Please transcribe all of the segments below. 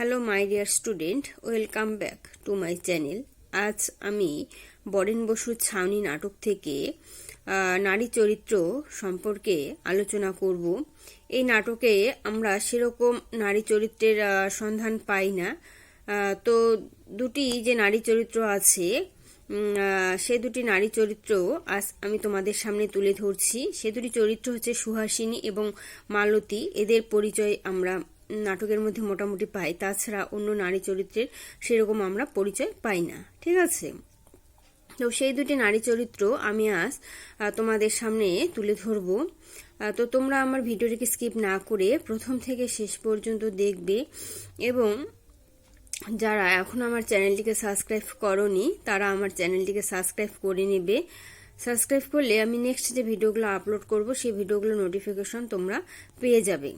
Hello my dear student welcome back to my channel আজ আমি বরেন বসুর ছাউনি নাটক থেকে নারী চরিত্র সম্পর্কে আলোচনা করব। এই নাটকে আমরা সেরকম নারী চরিত্রের সন্ধান পাই না। তো দুটি যে নারী চরিত্র আছে সে দুটি নারী চরিত্র আজ আমি তোমাদের সামনে তুলে ধরছি। সে দুটি চরিত্র হচ্ছে সুহাসিনী এবং মালতী। এদের পরিচয় আমরা নাটকের মধ্যে মোটামুটি পাই, তাছাড়া অন্য নারী চরিত্রের সেরকম আমরা পরিচয় পাই না, ঠিক আছে? তো সেই দুটি নারী চরিত্র আমি আজ তোমাদের সামনে তুলে ধরবো। তো তোমরা আমার ভিডিওটিকে স্কিপ না করে প্রথম থেকে শেষ পর্যন্ত দেখবে এবং যারা এখন আমার চ্যানেলটিকে সাবস্ক্রাইব করনি, তারা আমার চ্যানেলটিকে সাবস্ক্রাইব করে নেবে। সাবস্ক্রাইব করলে আমি নেক্সট যে ভিডিওগুলো আপলোড করব, সেই ভিডিওগুলো নোটিফিকেশন তোমরা পেয়ে যাবে।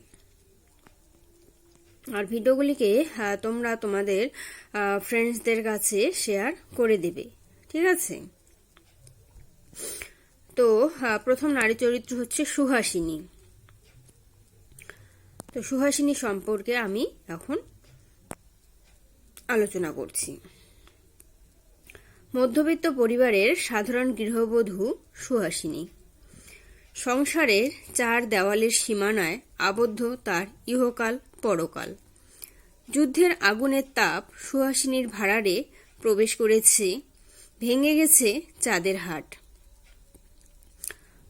আর ভিডিওগুলিকে তোমরা তোমাদের ফ্রেন্ডসদের কাছে শেয়ার করে দেবে। ঠিক আছে? তো প্রথম নারী চরিত্র হচ্ছে সুহাসিনী। তো সুহাসিনী সম্পর্কে আমি এখন আলোচনা করছি। মধ্যবিত্ত পরিবারের সাধারণ গৃহবধূ সুহাসিনী। সংসারের চার দেওয়ালের সীমানায় আবদ্ধ তার ইহকাল পরকাল। যুদ্ধের আগুনের তাপ সুহাসিনীর ভাড়ারে প্রবেশ করেছে, ভেঙে গেছে চাঁদের হাট।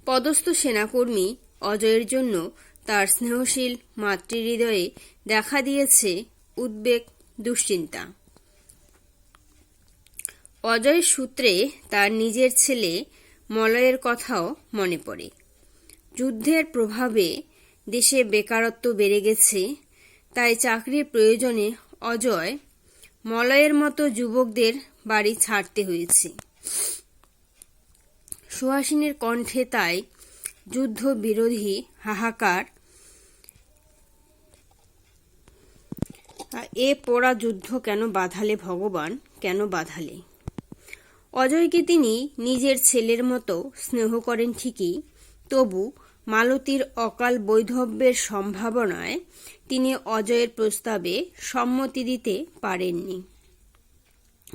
পদস্থ সেনাকর্মী অজয়ের জন্য তার স্নেহশীল মাতৃহৃদয়ে দেখা দিয়েছে উদ্বেগ, দুশ্চিন্তা। অজয়ের সূত্রে তার নিজের ছেলে মলয়ের কথাও মনে পড়ে। যুদ্ধের প্রভাবে দেশে বেকারত্ব বেড়ে গেছে তাই চাকরির প্রয়োজনে অজয় মলয়ের মতো যুবকদের বাড়ি ছাড়তে হয়েছে। সুহাসিনীর কণ্ঠে তাই যুদ্ধ বিরোধী হাহাকার, এ পোড়া যুদ্ধ কেন বাধালে ভগবান, কেন বাধালে? অজয়কে তিনি নিজের ছেলের মতো স্নেহ করেন ঠিকই, তবু মালতীর অকাল বৈধব্যের সম্ভাবনায় তিনি অজয়ের প্রস্তাবে সম্মতি দিতে পারেননি।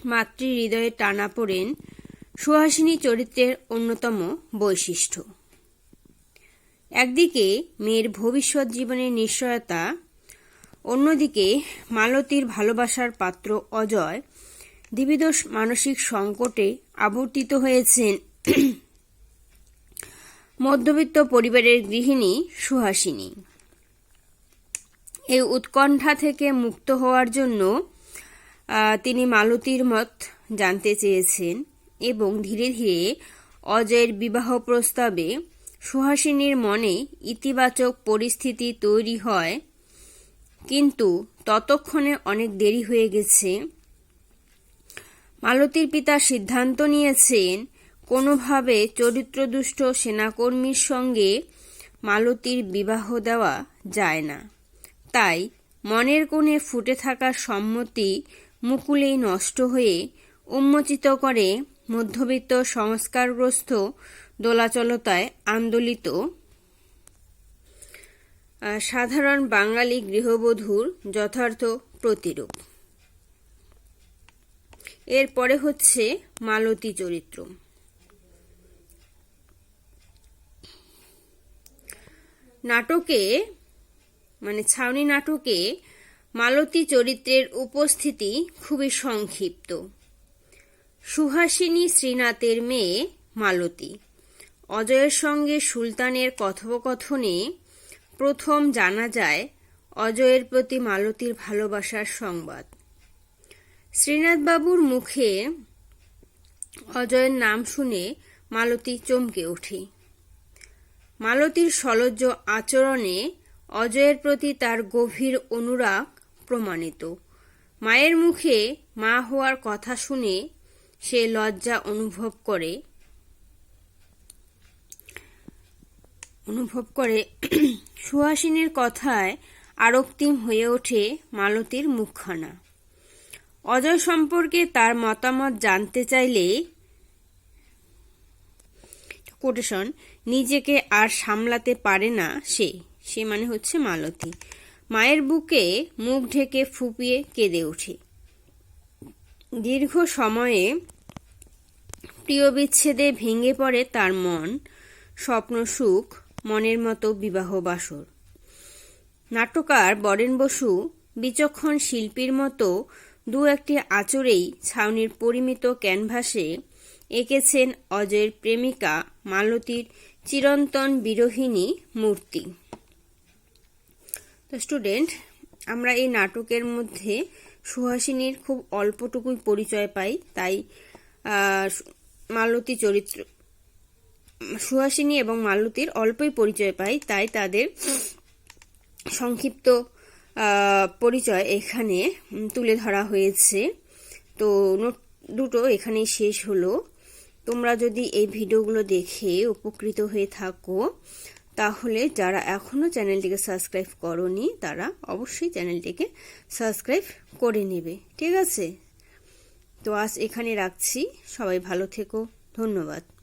মাতৃ হৃদয়ে টানা পড়েন সুহাসিনী চরিত্রের অন্যতম বৈশিষ্ট্য। একদিকে মেয়ের ভবিষ্যৎ জীবনের নিশ্চয়তা, অন্যদিকে মালতীর ভালোবাসার পাত্র অজয়, দিবিদোষ মানসিক সংকটে আবর্তিত হয়েছেন মধ্যবিত্ত পরিবারের গৃহিণী সুহাসিনী। এই উৎকণ্ঠা থেকে মুক্ত হওয়ার জন্য তিনি মালতীর মত জানতে চেয়েছেন এবং ধীরে ধীরে অজয়ের বিবাহ প্রস্তাবে সুহাসিনীর মনে ইতিবাচক পরিস্থিতি তৈরি হয়। কিন্তু ততক্ষণে অনেক দেরি হয়ে গেছে। মালতীর পিতা সিদ্ধান্ত নিয়েছেন কোনোভাবে চরিত্রদুষ্ট সেনাকর্মীর সঙ্গে মালতীর বিবাহ দেওয়া যায় না। তাই মনের কোণে ফুটে থাকা সম্মতি মুকুলেই নষ্ট হয়ে উন্মোচিত করে মধ্যবিত্ত সংস্কারগ্রস্ত দোলাচলতায় আন্দোলিত। সাধারণ বাঙালি গৃহবধূর যথার্থ প্রতিরূপ। এরপরে হচ্ছে মালতী চরিত্র। নাটকে মানে ছাউনি নাটকে মালতী চরিত্রের উপস্থিতি খুবই সংক্ষিপ্ত। সুহাসিনী শ্রীনাথের মেয়ে মালতী। অজয়ের সঙ্গে সুলতানের কথোপকথনে প্রথম জানা যায় অজয়ের প্রতি মালতীর ভালোবাসার সংবাদ। শ্রীনাথবাবুর মুখে অজয়ের নাম শুনে মালতী চমকে ওঠে। মালতীর সলজ্জ আচরণে অজয়ের প্রতি তার গভীর অনুরাগ প্রমাণিত। মায়ের মুখে মা হওয়ার কথা শুনে সে লজ্জা অনুভব করে অনুভব করে। সুহাসিনীর কথায় আরক্তিম হয়ে ওঠে মালতীর মুখখানা। অজয় সম্পর্কে তার মতামত জানতে চাইলে কোটেশন নিজেকে আর সামলাতে পারে না সে। সে মানে হচ্ছে মালতী। মায়ের বুকে মুখ ঢেকে ফুপিয়ে কেঁদে ওঠে। দীর্ঘ সময়ে প্রিয় বিচ্ছেদে ভেঙে পড়ে তার মন, স্বপ্ন, সুখ, মনের মতো বিবাহ বাসর। নাট্যকার বরেন বসু বিচক্ষণ শিল্পীর মতো দু একটি আচরেই ছাউনির পরিমিত ক্যানভাসে এঁকেছেন অজয়ের প্রেমিকা মালতীর চিরন্তন বিরোহিণী মূর্তি। তো স্টুডেন্ট, আমরা এই নাটকের মধ্যে সুহাসিনীর খুব অল্পটুকুই পরিচয় পাই, তাই মালতী চরিত্র, সুহাসিনী এবং মালতীর অল্পই পরিচয় পাই, তাই তাদের সংক্ষিপ্ত পরিচয় এখানে তুলে ধরা হয়েছে। তো নোট দুটো এখানেই শেষ হলো। তোমরা যদি এই ভিডিওগুলো দেখে উপকৃত হয়ে থাকো, তাহলে যারা এখনও চ্যানেলটিকে সাবস্ক্রাইব করনি, তারা অবশ্যই চ্যানেলটিকে সাবস্ক্রাইব করে নেবে, ঠিক আছে? তো আজ এখানে রাখছি। সবাই ভালো থেকো। ধন্যবাদ।